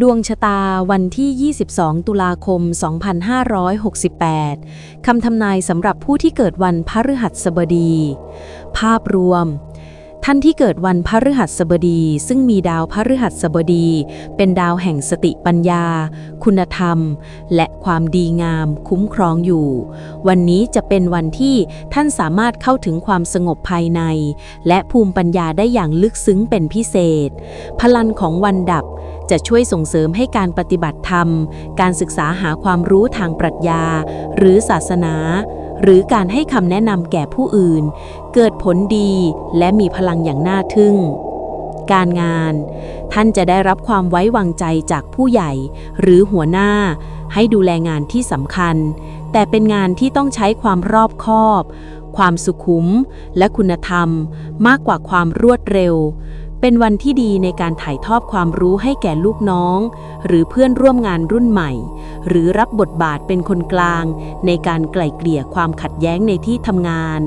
ดวงชะตาวันที่ 22 ตุลาคม 2568 คำทำนายสำหรับผู้ที่เกิดวันพฤหัสบดี ภาพรวม ท่านที่เกิดวันพฤหัสบดี ซึ่งมีดาวพฤหัสบดี เป็นดาวแห่งสติปัญญา คุณธรรม และความดีงามคุ้มครองอยู่ วันนี้จะเป็นวันที่ท่านสามารถเข้าถึงความสงบภายใน และภูมิปัญญาได้อย่างลึกซึ้งเป็นพิเศษ พลังของวันดับจะช่วยส่งเสริมให้การปฏิบัติธรรม การศึกษาหาความรู้ทางปรัชญา หรือศาสนา หรือการให้คำแนะนำแก่ผู้อื่น เกิดผลดีและมีพลังอย่างน่าทึ่ง การงาน ท่านจะได้รับความไว้วางใจจากผู้ใหญ่ หรือหัวหน้า ให้ดูแลงานที่สำคัญ แต่เป็นงานที่ต้องใช้ความรอบคอบ ความสุขุม และคุณธรรม มากกว่าความรวดเร็ว เป็นวันที่ดีในการถ่ายทอดความรู้ให้แก่ลูกน้อง หรือเพื่อนร่วมงานรุ่นใหม่ หรือรับบทบาทเป็นคนกลาง ในการไกล่เกลี่ยความขัดแย้งในที่ทำงาน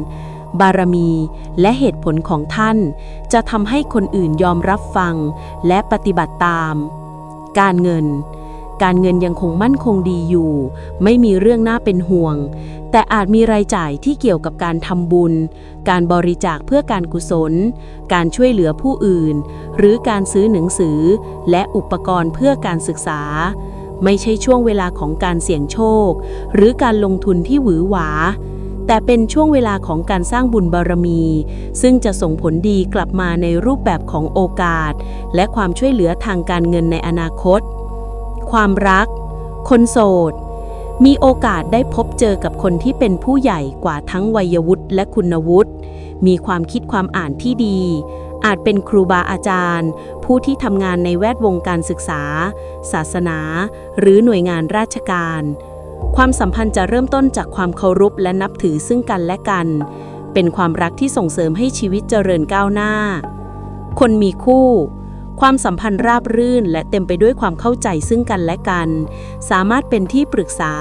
บารมีและเหตุผลของท่าน จะทำให้คนอื่นยอมรับฟัง และปฏิบัติตาม การเงิน การเงินยังคงมั่นคงดีอยู่ ไม่มีเรื่องน่าเป็นห่วง แต่อาจมีรายจ่ายที่เกี่ยวกับการทำบุญ การบริจาคเพื่อการกุศล การช่วยเหลือผู้อื่น หรือการซื้อหนังสือ และอุปกรณ์เพื่อการศึกษา ไม่ใช่ช่วงเวลาของการเสี่ยงโชค หรือการลงทุนที่หวือหวาแต่เป็นช่วงเวลาของการสร้างบุญบารมี ซึ่งจะส่งผลดีกลับมาในรูปแบบของโอกาส และความช่วยเหลือทางการเงินในอนาคต ความรัก คนโสด มีโอกาสได้พบเจอกับคนที่เป็นผู้ใหญ่กว่าทั้งวัยวุฒิและคุณวุฒิ มีความคิดความอ่านที่ดี อาจเป็นครูบาอาจารย์ ผู้ที่ทำงานในแวดวงการศึกษา ศาสนา หรือหน่วยงานราชการ ความสัมพันธ์จะเริ่มต้นจากความเคารพและนับถือซึ่งกันและกัน เป็นความรักที่ส่งเสริมให้ชีวิตเจริญก้าวหน้า คนมีคู่ ความสัมพันธ์ราบรื่น และเต็มไปด้วยความเข้าใจซึ่งกันและกัน สามารถเป็นที่ปรึกษา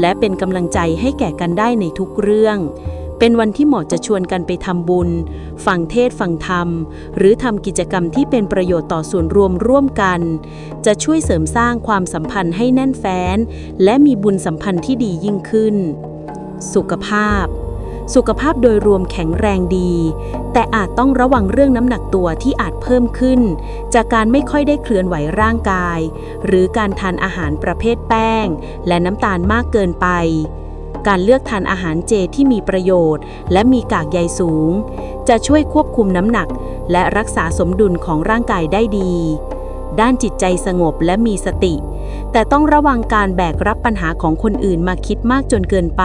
และเป็นกำลังใจให้แก่กันได้ในทุกเรื่อง เป็นวันที่เหมาะจะชวนกันไปทำบุญ ฟังเทศฟังธรรม หรือทำกิจกรรมที่เป็นประโยชน์ต่อส่วนรวมร่วมกัน จะช่วยเสริมสร้างความสัมพันธ์ให้แน่นแฟ้น และมีบุญสัมพันธ์ที่ดียิ่งขึ้น สุขภาพ สุขภาพโดยรวมแข็งแรงดี แต่อาจต้องระวังเรื่องน้ำหนักตัวที่อาจเพิ่มขึ้น จากการไม่ค่อยได้เคลื่อนไหวร่างกาย หรือการทานอาหารประเภทแป้ง และน้ำตาลมากเกินไป การเลือกทานอาหารเจที่มีประโยชน์ และมีกากใยสูง จะช่วยควบคุมน้ำหนัก และรักษาสมดุลของร่างกายได้ดี ด้านจิตใจสงบและมีสติ แต่ต้องระวังการแบกรับปัญหาของคนอื่นมาคิดมากจนเกินไป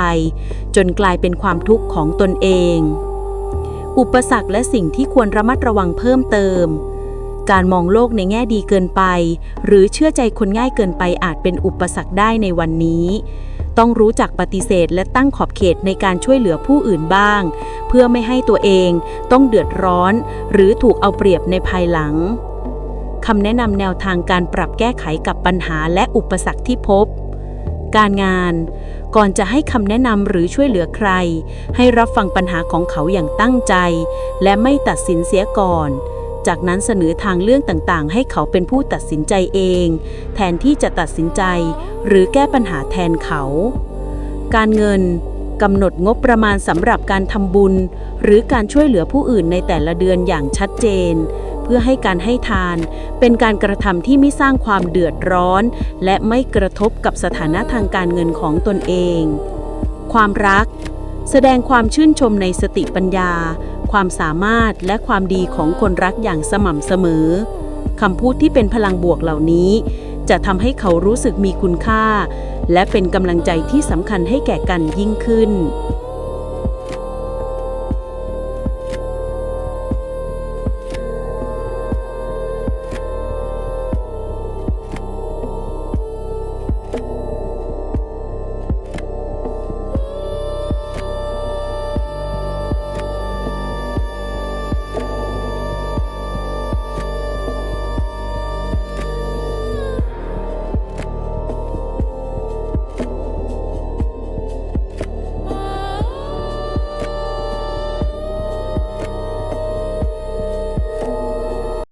จนกลายเป็นความทุกข์ของตนเอง อุปสรรคและสิ่งที่ควรระมัดระวังเพิ่มเติม การมองโลกในแง่ดีเกินไป หรือเชื่อใจคนง่ายเกินไปอาจเป็นอุปสรรคได้ในวันนี้ต้องรู้จักปฏิเสธและตั้งขอบเขตในการช่วยเหลือผู้อื่นบ้าง เพื่อไม่ให้ตัวเองต้องเดือดร้อน หรือถูกเอาเปรียบในภายหลัง คำแนะนำแนวทางการปรับแก้ไขกับปัญหาและอุปสรรคที่พบ การงาน ก่อนจะให้คำแนะนำหรือช่วยเหลือใคร ให้รับฟังปัญหาของเขาอย่างตั้งใจ และไม่ตัดสินเสียก่อน จากนั้นเสนอทางเรื่องต่างๆ ให้เขาเป็นผู้ตัดสินใจเอง แทนที่จะตัดสินใจ หรือแก้ปัญหาแทนเขา การเงินกำหนดงบประมาณสำหรับการทำบุญ หรือการช่วยเหลือผู้อื่นในแต่ละเดือนอย่างชัดเจน เพื่อให้การให้ทาน เป็นการกระทำที่ไม่สร้างความเดือดร้อน และไม่กระทบกับสถานะทางการเงินของตนเอง ความรัก แสดงความชื่นชมในสติปัญญา ความสามารถและความดีของคนรักอย่างสม่ำเสมอคำพูดที่เป็นพลังบวกเหล่านี้ จะทำให้เขารู้สึกมีคุณค่า และเป็นกำลังใจที่สำคัญให้แก่กันยิ่งขึ้น